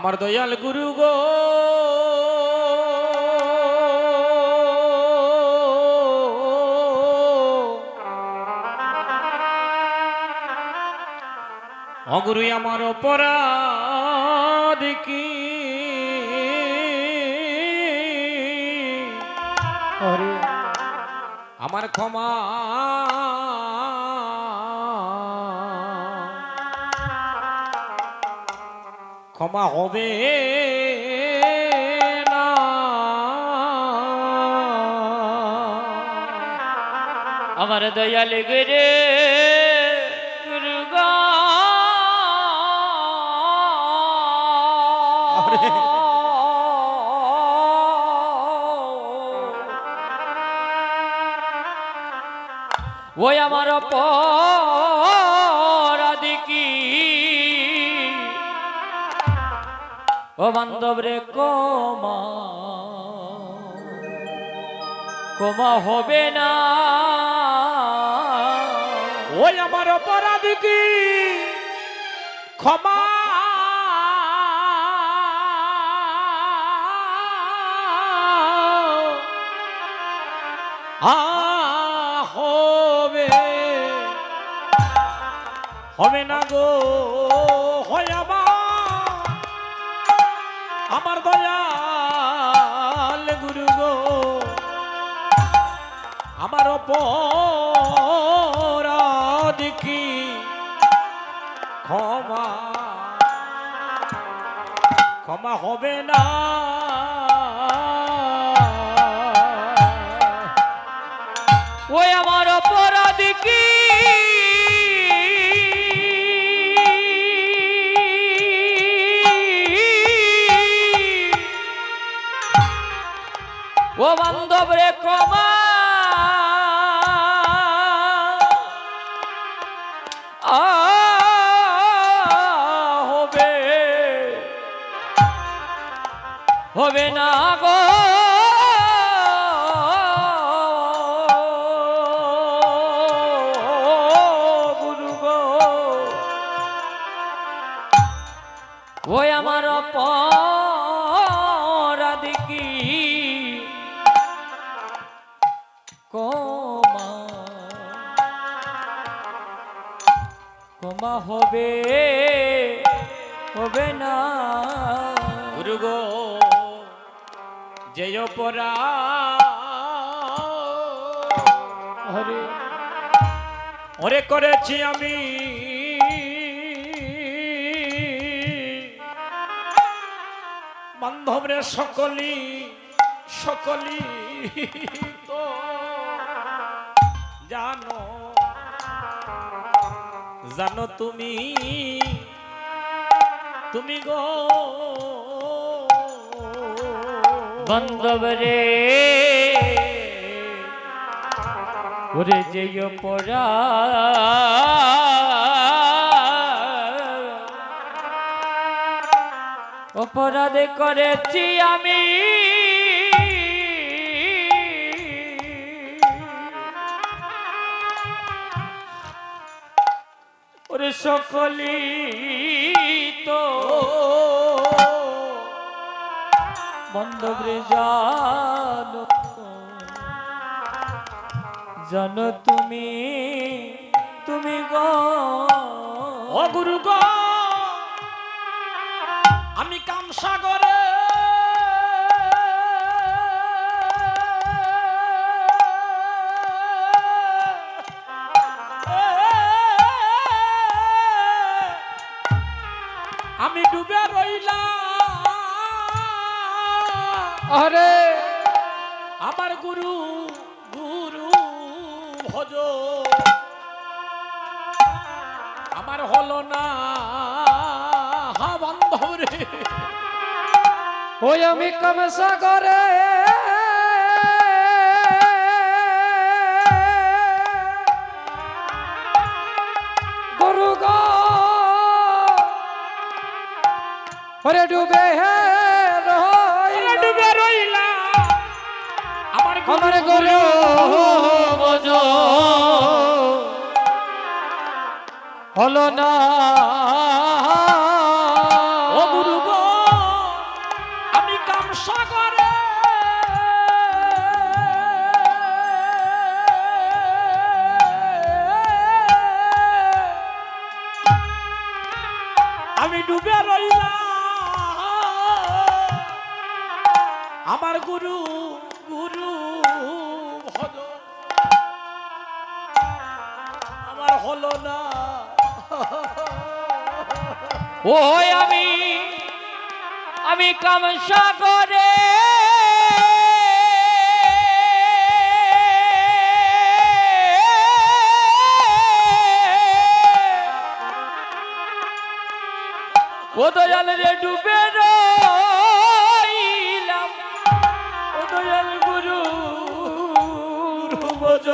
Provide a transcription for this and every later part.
আমার দয়াল গুরু গো। অগুরু আমার অপরাধ কি? আমার ক্ষমা ক্ষমা হবে আমার দয়াল গুরে ওই আমার অপরাধী কি? ও বান্ধব রে কমা। কমা হবে না। ওই আমার অপরাধ কি? ক্ষমা। হবে। হবে না গো। আমার অপরাধ ক্ষমা। ক্ষমা হবে না। ওই আমার অপরাধী কি? ও বান্ধব রে কমা হবে না গো। গুরু গো। ওই আমার অপরাধী কমা। কমা হবে হবে না। গুরু গো। যে অপরা হরে। ওরে করেছি আমি। বান্ধবরে সকলি সকলি তো জানো জানো তুমি তুমি গো। বান্ধব রে ওরে যে পড়া। অপরাধ করেছি আমি। ওরে সকলি তো বন্ধবরে জানো জানো তুমি তুমি গো। ও গুরু গো আমি কামসাগরে হা বান্ধব রে ওই আমি কমসাগরে। গরু গো। ওরে ডুবে হে ডুবে রইলাম আমার আমার গরু বজ হলো না। আমার গুরু গুরু ভজ আমার হলো না। ওই আমি আমি কামসা করে ও তো জানে রে ডুবে রইলাম ভজ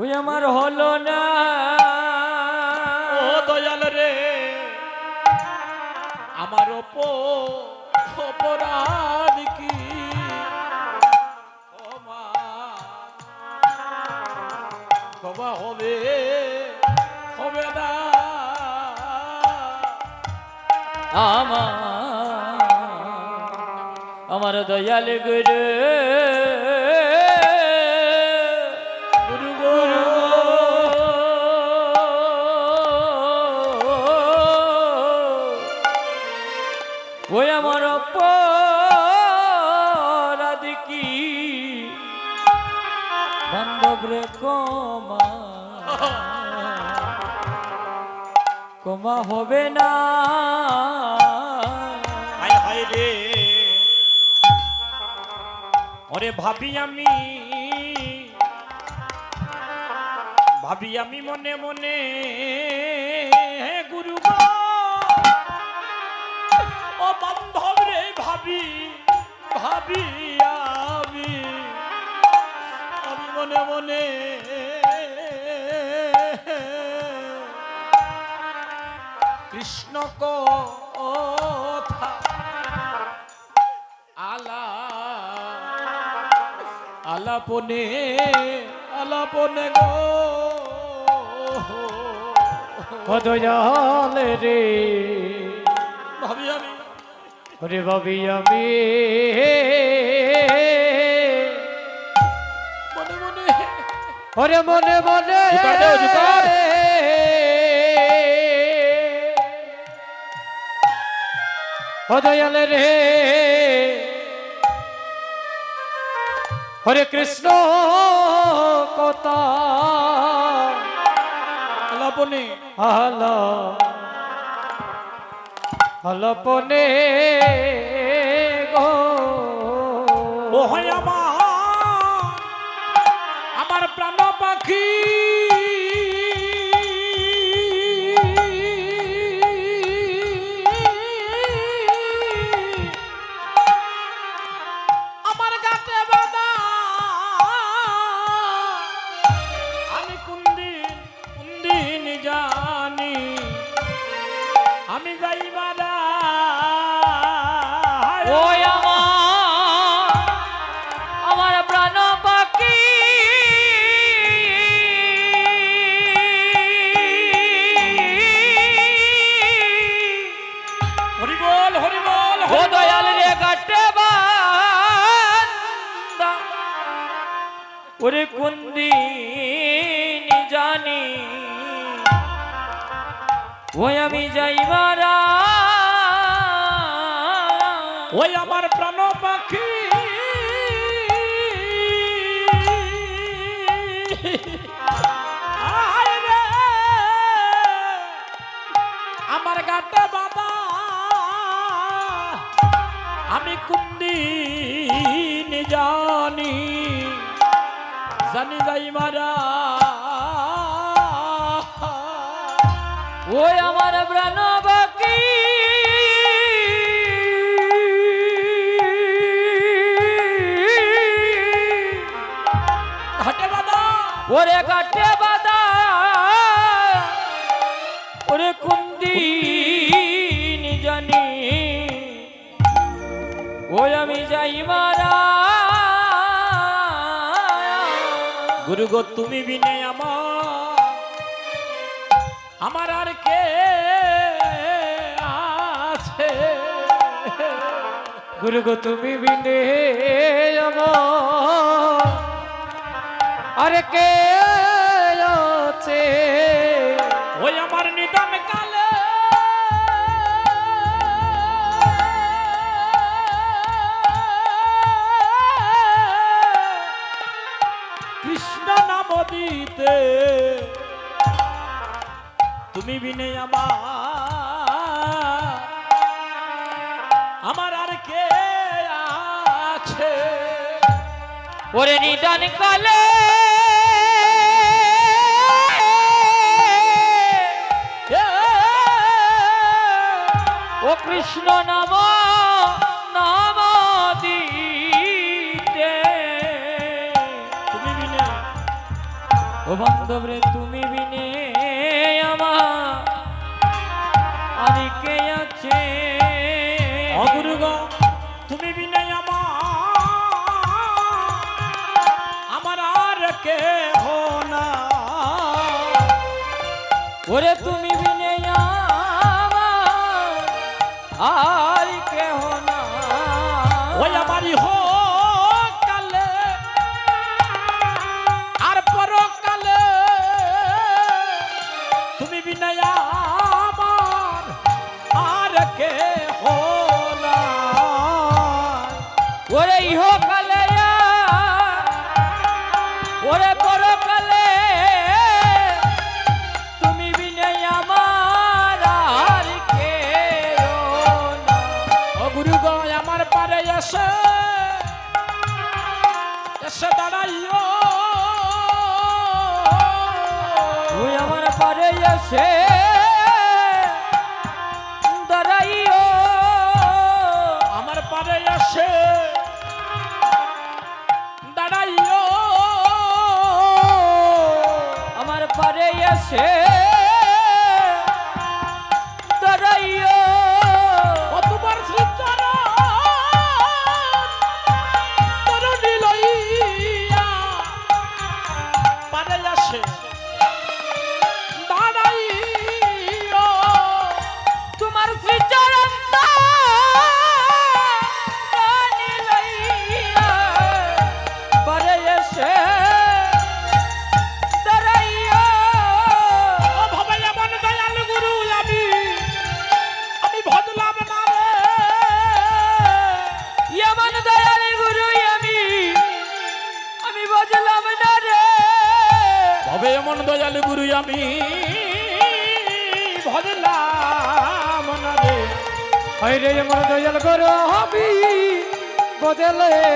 ওই আমার হলো না। ও দয়াল রে আমার অপ- অপরাধ কি? ক্ষমা হবে হবে না। আমার আমার দয়াল গুরু। কমা হবে না। হায় হায় রে। ওরে ভাবি আমি। ভাবি আমি মনে মনে গুরু ও বান্ধব রে ভাবি ভাবি আমি। আমি মনে মনে আলাপনে আলাপনে গো। ও দয়াল রে। ভাবি আমি। ওরে ভাবি আমি। মনে মনে। ওরে মনে মনে। জুকার দেও, জুকার। ও দয়াল রে। হরে কৃষ্ণ কথা। হল হলপনে গো। আমার প্রাণ পাখি। ওই আমার আমার প্রাণ পাখি। হরি বল হরি বল ও দয়াল রে কাটে বান্দা ওরে কুন্দিন জানি ওই আমি যাইবারা ওই আমার প্রাণ পাখি। আমার গাতে বাবা আমি কুন্দিন জানি জানি যাই মারা। ওই আমার প্রাণ ওরে কাটে বাদা ওরে কুন্দি জানি ওই আমি যাই মারা। গুরু গো, তুমি বিনে আমার। আমার আর কে আছে? গুরু গো, তুমি বিনে আমার। আরে কে আছে? ওই আমার নিদম কালে। কৃষ্ণ নাম দিতে। তুমি বিনে আমার। আমার আর কে আছে? ওরে নিদান কালে। ও কৃষ্ণ নাম নাম তুমি বিনে ও বান্ধব রে তুমি বিনে আমার। আর কে আছে? অগুরুগ তুমি বিনে আমার। আর কে হো না ওরে তুমি আর কেহ না। ওই আমারই সে দাঁড়াইও। আমার পারে আসে। দাঁড়াইও। আমার পারে আসে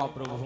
Rock